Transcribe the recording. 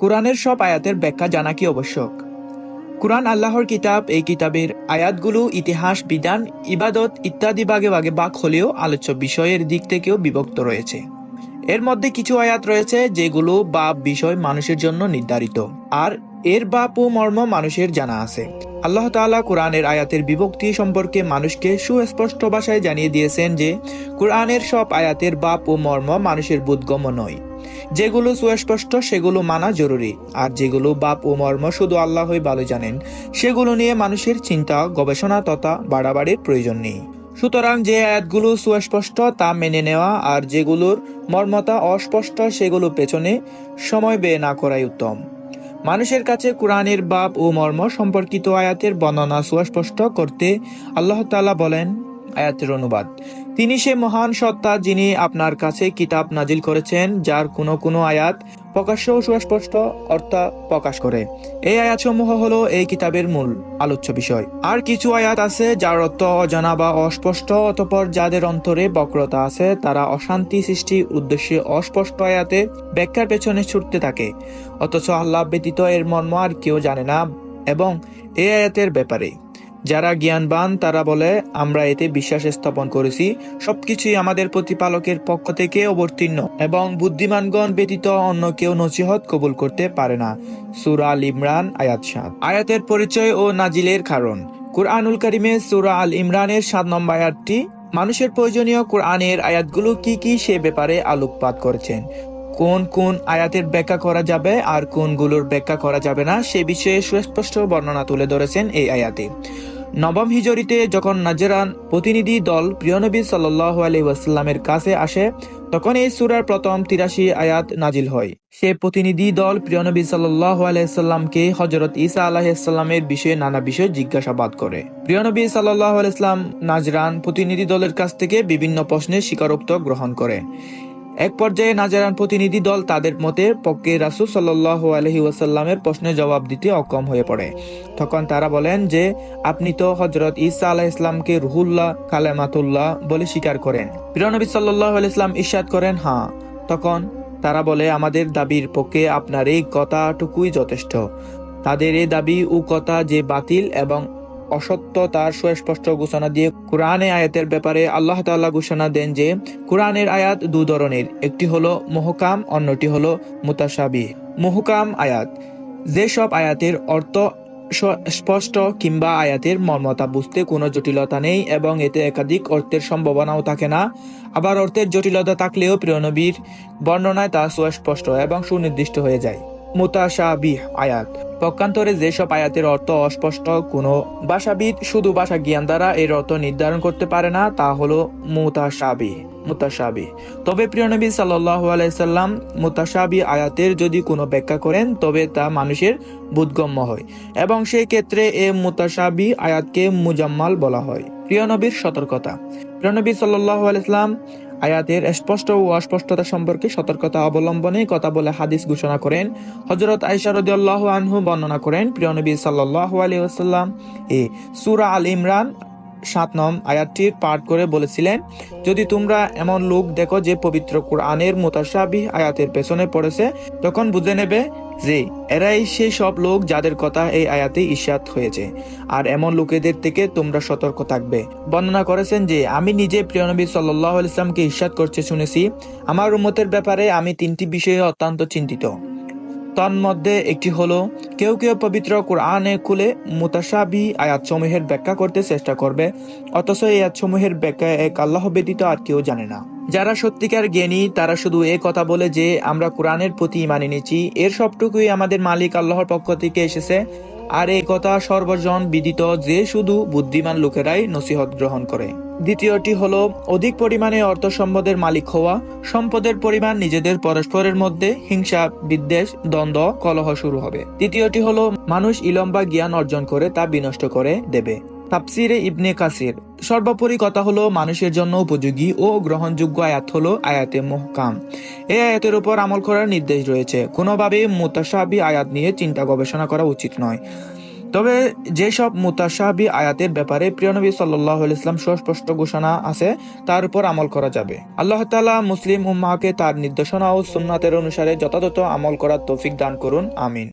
কোরআনের সব আয়াতের ব্যাখ্যা জানা কি আবশ্যক? কোরআন আল্লাহর কিতাব, এই কিতাবের আয়াতগুলো ইতিহাস, বিধান, ইবাদত ইত্যাদি ভাগে ভাগে বাক হলেও আলোচ্য বিষয়ের দিক থেকেও বিভক্ত রয়েছে। এর মধ্যে কিছু আয়াত রয়েছে যেগুলো বাপ বিষয় মানুষের জন্য নির্ধারিত, আর এর বাপ ও মর্ম মানুষের জানা আছে। আল্লাহ তাআলা কোরআনের আয়াতের বিভক্তি সম্পর্কে মানুষকে সুস্পষ্ট ভাষায় জানিয়ে দিয়েছেন যে কোরআনের সব আয়াতের বাপ ও মর্ম মানুষের বোধগম্য নয়। যেগুলো সুস্পষ্ট, সেগুলো মানা জরুরি। আর যেগুলো বাপ ও মর্ম শুধু আল্লাহই ভালো জানেন, সেগুলো নিয়ে মানুষের চিন্তা, গবেষণা তথা বাড়াবাড়ির প্রয়োজন নেই। সুতরাং যে আয়াতগুলো সুস্পষ্ট, তা মেনে নেওয়া আর যেগুলোর মর্মতা অস্পষ্ট, সেগুলো পেছনে সময় ব্যয় না করাই উত্তম। মানুষের কাছে কোরআনের বাপ ও মর্ম সম্পর্কিত আয়াতের বর্ণনা সুস্পষ্ট করতে আল্লাহ তাআলা বলেন, আয়াতের অনুবাদ তিনি সে মহান সত্তা যিনি আপনার কাছে কিতাব নাজিল করেছেন, যার কোনো কোনো আয়াত প্রকাশ্য সুস্পষ্ট অর্থ প্রকাশ করে। এই আয়াতসমূহ হলো এই কিতাবের মূল আলোচ্য বিষয়। আর কিছু আয়াত আছে যার অর্থ অজানা বা অস্পষ্ট, অতপর যাদের অন্তরে বক্রতা আছে, তারা অশান্তি সৃষ্টির উদ্দেশ্যে অস্পষ্ট আয়াতে ব্যাখ্যার পেছনে ছুটতে থাকে। অথচ আল্লাহ ব্যতীত এর মর্ম আর কেউ জানে না, এবং এই আয়াতের ব্যাপারে। যারা জ্ঞানবান, তারা বলে, আমরা এতে বিশ্বাস স্থাপন করেছি। সবকিছুই আমাদের প্রতিপালকের পক্ষ থেকে অবতীর্ণ এবং বুদ্ধিমানগণ ব্যতীত অন্য কেউ নসিহত কবুল করতে পারে না। সুরা আল ইমরান, আয়াত সাত। আয়াতের পরিচয় ও নাজিলের কারণ। কুরআনুল কারিমে সুরা আল ইমরানের সাত নম্বর আয়াতটি, মানুষের প্রয়োজনীয় কোরআনের আয়াতগুলো কি কি সে ব্যাপারে আলোকপাত করেছেন? কোন কোন আয়াতের ব্যাখ্যা করা যাবে আর কোনগুলোর ব্যাখ্যা করা যাবে না, সে বিষয়ে সুস্পষ্ট বর্ণনা তুলে ধরেছেন এই আয়াতে। নবম হিজরিতে যখন নাজরান প্রতিনিধি দল প্রিয়নবী সাল্লাহ আলি ওয়াসাল্লামের কাছে আসে, তখন এই সুরার প্রথম তিরাশি আয়াত নাজিল হয়। সে প্রতিনিধি দল প্রিয়নবী সাল্লাহ আলাইসাল্লামকে হজরত ইসা আলাহিসাল্লামের বিষয়ে নানা বিষয় জিজ্ঞাসাবাদ করে। প্রিয়নবী সাল্লাহ আলাইসলাম নাজরান প্রতিনিধি দলের কাছ থেকে বিভিন্ন প্রশ্নের স্বীকারোক্ত গ্রহণ করে। এক পর্যায়ে নাজারান প্রতিনিধি দল তাদের মতে পক্ষে রাসুল সাল্লাহ আলহি ওয়াসাল্লামের প্রশ্নের জবাব দিতে অক্ষম হয়ে পড়ে। তখন তারা বলেন যে, আপনি তো হজরত ঈসা আলাহ ইসলামকে রুহুল্লাহ, কালেমাতুল্লাহ বলে স্বীকার করেন। প্রিয়নবী সাল্লাহ ইসলাম ইস্বাদ করেন হ্যাঁ। তখন তারা বলে, আমাদের দাবির পক্ষে আপনার এই কথাটুকুই যথেষ্ট। তাদের এই দাবি ও কথা যে বাতিল এবং অসত্য তার সুস্পষ্ট ঘোষণা দিয়ে কোরআনে আয়াতের ব্যাপারে আল্লাহ তাআলা ঘোষণা দেন যে, কোরআনের আয়াত দু ধরনের। একটি হলো মহকাম, অন্যটি হলো মুতাসাবি মহকাম আয়াত। যেসব আয়াতের অর্থ স্পষ্ট কিংবা আয়াতের মর্মতা বুঝতে কোনো জটিলতা নেই এবং এতে একাধিক অর্থের সম্ভাবনাও থাকে না। আবার অর্থের জটিলতা থাকলেও প্রিয়নবীর বর্ণনায় তা সুস্পষ্ট এবং সুনির্দিষ্ট হয়ে যায়। মুতাশাবিহ আয়াত। পক্ষান্তরে যেসব আয়াতের অর্থ অস্পষ্ট, কোনো ভাষাবিদ শুধু ভাষা জ্ঞান দ্বারা এর অর্থ নির্ধারণ করতে পারে না, তা হলো মুতাশাবি মুতাশাবি তবে প্রিয় নবী সাল্লাহ আলাইসাল্লাম মুতাশাবি আয়াতের যদি কোনো ব্যাখ্যা করেন, তবে তা মানুষের বোধগম্য হয় এবং সেই ক্ষেত্রে এ মুতাশাবি আয়াতকে মুজাম্মাল বলা হয়। প্রিয় নবীর সতর্কতা। প্রিয় নবী সাল্লাহ আলাইসলাম আয়াতের স্পষ্ট ও অস্পষ্টতা সম্পর্কে সতর্কতা অবলম্বনে কথা বলে হাদিস ঘোষণা করেন। হজরত আইসা আনহু বর্ণনা করেন, প্রিয় নবী সাল্লাহ আলী ওসাল্লাম এ সুরা আল ইমরান সাত নম আয়াতটির পাঠ করে বলেছিলেন, যদি তোমরা এমন লোক দেখো যে পবিত্র কোরআনের মোতাসাবি আয়াতের পেছনে পড়েছে, তখন বুঝে নেবে যে এরাই সেই সব লোক যাদের কথা এই আয়াতে ইস্যাত হয়েছে। আর এমন লোকেদের থেকে তোমরা সতর্ক থাকবে। বর্ণনা করেছেন যে, আমি নিজে প্রিয়নবী সাল্লাহ ইসলামকে ইস্যাত করছে শুনেছি। আমার উম্মতের ব্যাপারে আমি তিনটি বিষয়ে অত্যন্ত চিন্তিত। তন্মধ্যে একটি হলো, কেউ কেউ পবিত্র কোরআনে খুলে মুতাসাবি আয়াতসমূহের ব্যাখ্যা করতে চেষ্টা করবে, অথচ এই আয়াতসমূহের ব্যাখ্যা এক আল্লাহ ব্যতীত আর কেউ জানে না। যারা সত্যিকার জ্ঞানী, তারা শুধু এ কথা বলে যে আমরা কোরআনের প্রতি ইমান এনেছি এর সবটুকুই আমাদের মালিক আল্লাহর পক্ষ থেকে এসেছে। আর এই কথা সর্বজন বিদিত যে শুধু বুদ্ধিমান লোকেরাই নসিহত গ্রহণ করে। দ্বিতীয়টি হল, অধিক পরিমাণে অর্থ সম্পদের মালিক হওয়া, সম্পদের পরিমাণ নিজেদের পরস্পরের মধ্যে হিংসা, বিদ্বেষ, দ্বন্দ্ব, কলহ শুরু হবে। তৃতীয়টি হলো, মানুষ ইলম্বা জ্ঞান অর্জন করে তা বিনষ্ট করে দেবে। তাপসিরে ইবনে কাসির। সর্বোপরি কথা হলো, মানুষের জন্য উপযোগী ও গ্রহণযোগ্য আয়াত হলো আয়াতে মুহকাম। এই আয়াতের উপর আমল করার নির্দেশ রয়েছে। কোনোভাবে মুতাসাবি আয়াত নিয়ে চিন্তা গবেষণা করা উচিত নয়। তবে যেসব মুতাসাবি আয়াতের ব্যাপারে প্রিয়নবী সাল্লাহ ইসলাম সুস্পষ্ট ঘোষণা আছে, তার উপর আমল করা যাবে। আল্লাহ তালা মুসলিম উম্মাকে তার নির্দেশনা ও সুন্নাতের অনুসারে যথাযথ আমল করার তৌফিক দান করুন। আমিন।